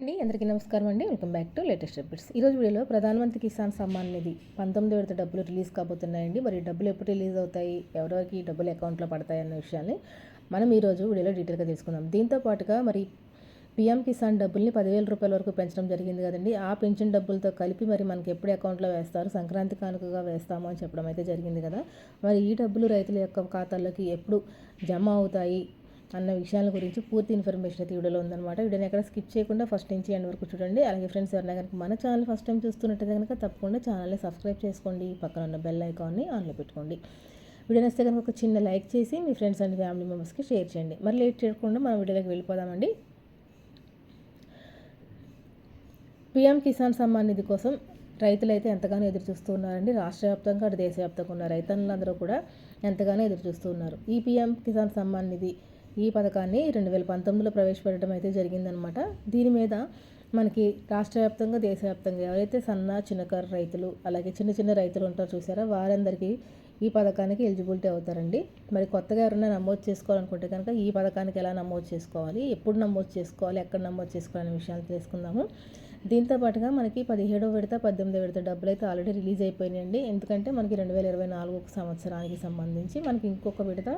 అండి అందరికీ నమస్కారం అండి. Welcome back to latest updates. ఈరోజు వీడియోలో ప్రధానమంత్రి కిసాన్ సమ్మాన్ నిధి పంతొమ్మిది విడత డబ్బులు రిలీజ్ కాబోతున్నాయండి. మరి డబ్బులు ఎప్పుడు రిలీజ్ అవుతాయి? ఎవరెవరికి డబ్బులు అకౌంట్లో పడతాయి అన్న విషయాన్ని మనం ఈరోజు వీడియోలో డీటెయిల్గా తెలుసుకుందాం. దీంతో పాటుగా మరి పీఎం కిసాన్ డబ్బుల్ని పదివేల రూపాయల వరకు పెంచడం జరిగింది కదండి. ఆ పెన్షన్ డబ్బులతో కలిపి మరి మనకి ఎప్పుడు అకౌంట్లో వేస్తారు? సంక్రాంతి కానుకగా వేస్తాము అని చెప్పడం అయితే జరిగింది కదా. మరి ఈ డబ్బులు రైతుల యొక్క ఖాతాల్లోకి ఎప్పుడు జమ అవుతాయి? అన్న విషయాల గురించి పూర్తి ఇన్ఫర్మేషన్ అయితే వీడియోలో ఉందన్నమాట. వీడియోని ఎక్కడ స్కిప్ చేయకుండా ఫస్ట్ నుంచి ఎండ్ వరకు చూడండి. అలాగే ఫ్రెండ్స్ ఎవరైనా కనుక మన ఛానల్ ఫస్ట్ టైం చూస్తున్నట్టయితే కనుక తప్పకుండా ఛానల్ని సబ్స్క్రైబ్ చేసుకోండి. పక్కన ఉన్న బెల్ ఐకాన్ని ఆన్లో పెట్టుకోండి. వీడియో నచ్చితే కనుక ఒక చిన్న లైక్ చేసి మీ ఫ్రెండ్స్ అండ్ ఫ్యామిలీ మెంబర్స్కి షేర్ చేయండి. మరి లేట్ చేయకుండా మనం వీడియోలోకి వెళ్ళిపోదామండి. పిఎం కిసాన్ సమ్మాన్ నిధి కోసం రైతులైతే ఎంతగానో ఎదురు చూస్తూ ఉన్నారండి. రాష్ట్ర వ్యాప్తంగా అటు దేశవ్యాప్తంగా ఉన్న రైతన్నులందరూ కూడా ఎంతగానో ఎదురు చూస్తూ ఉన్నారు. ఈ పిఎం కిసాన్ సమ్మాన్ నిధి ఈ పథకాన్ని రెండు వేల పంతొమ్మిదిలో ప్రవేశపెట్టడం అయితే జరిగిందనమాట. దీని మీద మనకి రాష్ట్ర వ్యాప్తంగా దేశవ్యాప్తంగా ఎవరైతే సన్న చిన్నకారు రైతులు అలాగే చిన్న చిన్న రైతులు ఉంటారో చూసారా వారందరికీ ఈ పథకానికి ఎలిజిబిలిటీ అవుతారండి. మరి కొత్తగా ఎవరైనా నమోదు చేసుకోవాలనుకుంటే కనుక ఈ పథకానికి ఎలా నమోదు చేసుకోవాలి ఎప్పుడు నమోదు చేసుకోవాలి ఎక్కడ నమోదు చేసుకోవాలనే విషయాలు తెలుసుకుందాము. దీంతో పాటుగా మనకి పదిహేడో విడత పద్దెనిమిదో విడత డబ్బులు అయితే ఆల్రెడీ రిలీజ్ అయిపోయినాయండి. ఎందుకంటే మనకి రెండు వేల ఇరవై నాలుగు సంవత్సరానికి సంబంధించి మనకి ఇంకొక విడత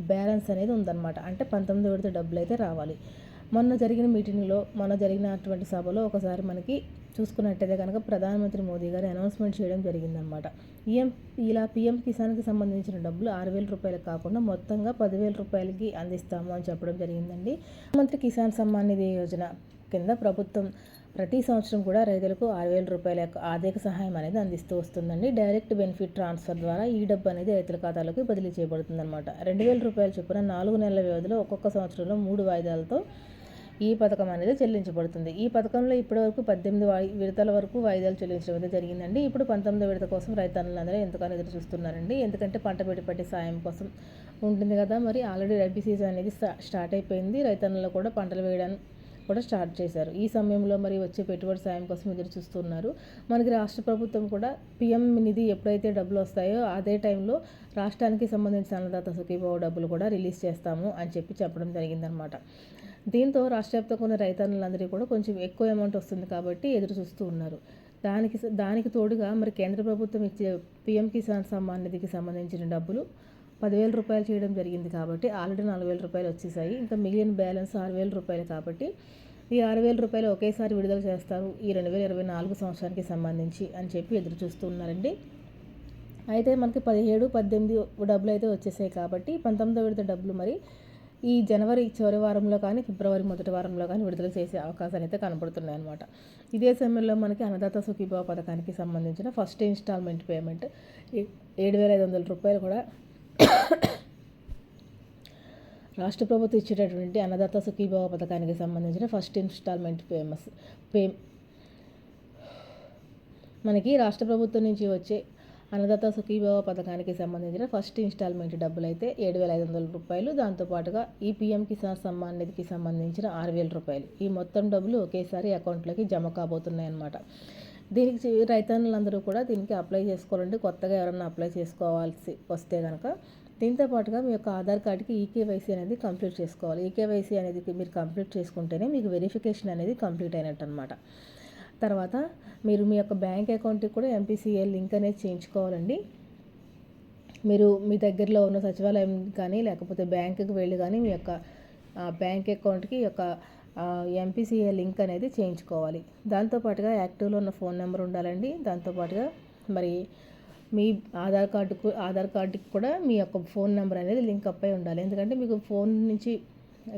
బ్యాలెన్స్ అనేది ఉందన్నమాట. అంటే పంతొమ్మిది విడత డబ్బులు అయితే రావాలి. మొన్న జరిగిన మీటింగ్లో మొన్న జరిగినటువంటి సభలో ఒకసారి మనకి చూసుకున్నట్టయితే కనుక ప్రధానమంత్రి మోదీ గారు అనౌన్స్మెంట్ చేయడం జరిగిందనమాట ఈఎం ఇలా పిఎం కిసాన్కి సంబంధించిన డబ్బులు ఆరు వేల రూపాయలు కాకుండా మొత్తంగా పదివేల రూపాయలకి అందిస్తాము అని చెప్పడం జరిగిందండి. ప్రధానమంత్రి కిసాన్ సమ్మాన్ నిధి యోజన కింద ప్రభుత్వం ప్రతి సంవత్సరం కూడా రైతులకు ఆరు వేల రూపాయల యొక్క ఆర్థిక సహాయం అనేది అందిస్తూ వస్తుందండి. డైరెక్ట్ బెనిఫిట్ ట్రాన్స్ఫర్ ద్వారా ఈ డబ్బు అనేది రైతుల ఖాతాలోకి బదిలీ చేయబడుతుంది అనమాట రెండు వేల రూపాయల చొప్పున నాలుగు నెలల వ్యవధిలో ఒక్కొక్క సంవత్సరంలో మూడు వాయిదాలతో ఈ పథకం అనేది చెల్లించబడుతుంది. ఈ పథకంలో ఇప్పటివరకు పద్దెనిమిది విడతల వరకు వాయిదాలు చెల్లించడం అయితే జరిగిందండి. ఇప్పుడు పంతొమ్మిది విడత కోసం రైతన్నులందరూ ఎంతగానో ఎదురు చూస్తున్నారండి. ఎందుకంటే పంట పెట్టుబడి సాయం కోసం ఉంటుంది కదా. మరి ఆల్రెడీ రబీ సీజన్ అనేది స్టార్ట్ అయిపోయింది. రైతన్నులు కూడా పంటలు వేయడానికి కూడా స్టార్ట్ చేశారు. ఈ సమయంలో మరి వచ్చే పెట్టుబడి సాయం కోసం ఎదురు చూస్తున్నారు. మనకి రాష్ట్ర ప్రభుత్వం కూడా పిఎం నిధి ఎప్పుడైతే డబ్బులు వస్తాయో అదే టైంలో రాష్ట్రానికి సంబంధించిన అన్నదాత సుఖీభావ డబ్బులు కూడా రిలీజ్ చేస్తాము అని చెప్పి చెప్పడం జరిగిందనమాట దీంతో రాష్ట్ర వ్యాప్తంగా ఉన్న రైతన్నులందరికీ కూడా కొంచెం ఎక్కువ అమౌంట్ వస్తుంది కాబట్టి ఎదురు చూస్తూ ఉన్నారు. దానికి దానికి తోడుగా మరి కేంద్ర ప్రభుత్వం ఇచ్చే పిఎం కిసాన్ సమ్మాన్ నిధికి సంబంధించిన డబ్బులు పదివేల రూపాయలు చేయడం జరిగింది కాబట్టి ఆల్రెడీ నాలుగు వేల రూపాయలు వచ్చేసాయి. ఇంకా మిగిలిన బ్యాలెన్స్ ఆరు వేల రూపాయలు కాబట్టి ఈ ఆరు వేల రూపాయలు ఒకేసారి విడుదల చేస్తారు ఈ రెండు వేల ఇరవై నాలుగు సంవత్సరానికి సంబంధించి అని చెప్పి ఎదురు చూస్తున్నారండి. అయితే మనకి పదిహేడు పద్దెనిమిది డబ్బులు అయితే వచ్చేసాయి కాబట్టి పంతొమ్మిదో విడత డబ్బులు మరి ఈ జనవరి చివరి వారంలో కానీ ఫిబ్రవరి మొదటి వారంలో కానీ విడుదల చేసే అవకాశాలు అయితే కనబడుతున్నాయి అనమాట ఇదే సమయంలో మనకి అన్నదాత సుఖీభావ పథకానికి సంబంధించిన ఫస్ట్ ఇన్స్టాల్మెంట్ పేమెంట్ ఏడు వేల ఐదు వందల రూపాయలు కూడా రాష్ట్ర ప్రభుత్వం ఇచ్చేటటువంటి అన్నదాత సుఖీభావ పథకానికి సంబంధించిన ఫస్ట్ ఇన్స్టాల్మెంట్ ఫేమస్ పే మనకి రాష్ట్ర ప్రభుత్వం నుంచి వచ్చే అన్నదాత సుఖీభావ పథకానికి సంబంధించిన ఫస్ట్ ఇన్స్టాల్మెంట్ డబ్బులు అయితే ఏడు వేల ఐదు వందల రూపాయలు దాంతోపాటుగా ఈ పీఎం కిసాన్ సమ్మాన్ నిధికి సంబంధించిన ఆరు వేల రూపాయలు. ఈ మొత్తం డబ్బులు ఒకేసారి అకౌంట్లోకి జమ కాబోతున్నాయి అన్నమాట దీనికి రైతన్నులందరూ కూడా దీనికి అప్లై చేసుకోవాలంటే కొత్తగా ఎవరన్నా అప్లై చేసుకోవాల్సి వస్తే కనుక దీంతో పాటుగా మీ యొక్క ఆధార్ కార్డుకి ఈకేవైసీ అనేది కంప్లీట్ చేసుకోవాలి. ఈకేవైసీ అనేది మీరు కంప్లీట్ చేసుకుంటేనే మీకు వెరిఫికేషన్ అనేది కంప్లీట్ అయినట్టు అనమాట తర్వాత మీరు మీ యొక్క బ్యాంక్ అకౌంట్కి కూడా ఎంపీసీఏ లింక్ అనేది చేయించుకోవాలండి. మీరు మీ దగ్గరలో ఉన్న సచివాలయం కానీ లేకపోతే బ్యాంకుకి వెళ్ళి కానీ మీ యొక్క బ్యాంక్ అకౌంట్కి యొక్క ఎంపీసీఏ లింక్ అనేది చేయించుకోవాలి. దాంతోపాటుగా యాక్టివ్లో ఉన్న ఫోన్ నెంబర్ ఉండాలండి. దాంతోపాటుగా మరి మీ ఆధార్ కార్డుకు ఆధార్ కార్డుకి కూడా మీ యొక్క ఫోన్ నెంబర్ అనేది లింక్ అప్ అయి ఉండాలి. ఎందుకంటే మీకు ఫోన్ నుంచి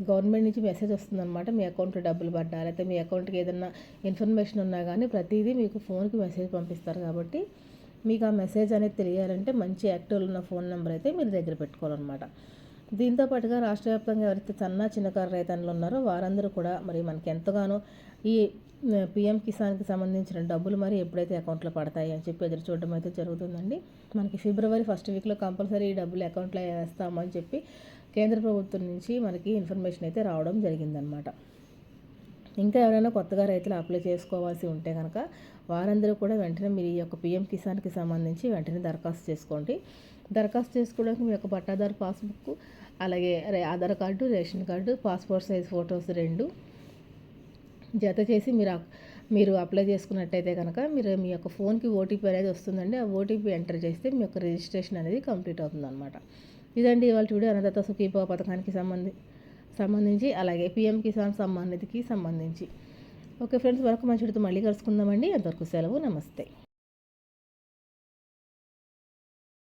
గవర్నమెంట్ నుంచి మెసేజ్ వస్తుందన్నమాట. మీ అకౌంట్లో డబ్బులు పడ్డా లేకపోతే మీ అకౌంట్కి ఏదైనా ఇన్ఫర్మేషన్ ఉన్నా కానీ ప్రతిదీ మీకు ఫోన్కి మెసేజ్ పంపిస్తారు కాబట్టి మీకు ఆ మెసేజ్ అనేది తెలియాలంటే మంచి యాక్టివ్లో ఉన్న ఫోన్ నెంబర్ అయితే మీరు దగ్గర పెట్టుకోవాలన్నమాట. దీంతో పాటుగా రాష్ట్ర వ్యాప్తంగా ఎవరైతే సన్న చిన్నకారు రైతన్నులు ఉన్నారో వారందరూ కూడా మరి మనకి ఎంతగానో ఈ పిఎం కిసాన్కి సంబంధించిన డబ్బులు మరి ఎప్పుడైతే అకౌంట్లో పడతాయి అని చెప్పి ఎదురు చూడడం అయితే జరుగుతుందండి. మనకి ఫిబ్రవరి ఫస్ట్ వీక్లో కంపల్సరీ ఈ డబ్బులు అకౌంట్లో వేస్తామని చెప్పి కేంద్ర ప్రభుత్వం నుంచి మనకి ఇన్ఫర్మేషన్ అయితే రావడం జరిగిందనమాట ఇంకా ఎవరైనా కొత్తగా రైతులు అప్లై చేసుకోవాల్సి ఉంటే కనుక వారందరూ కూడా వెంటనే మీరు ఈ యొక్క పిఎం కిసాన్కి సంబంధించి వెంటనే దరఖాస్తు చేసుకోండి. దరఖాస్తు చేసుకోవడానికి మీ యొక్క పట్టాదారు పాస్బుక్ అలాగే Aadhaar card ration card passport size photos రెండు జత చేసి మీరు మీరు అప్లై చేసుకున్నట్టయితే కనుక మీరు మీ యొక్క ఫోన్కి ఓటీపీ అనేది వస్తుందండి. ఆ ఓటీపీ ఎంటర్ చేస్తే మీ యొక్క రిజిస్ట్రేషన్ అనేది కంప్లీట్ అవుతుందన్నమాట. ఇదండి ఇవాళ చూడే అన్నదాత సుఖీభావ పథకానికి సంబంధించి సంబంధించి అలాగే పీఎం కిసాన్ సమ్మాన్ నిధికి సంబంధించి. ఓకే ఫ్రెండ్స్ మరొక మంచి మళ్ళీ కలుసుకుందామండి. అంతవరకు సెలవు నమస్తే.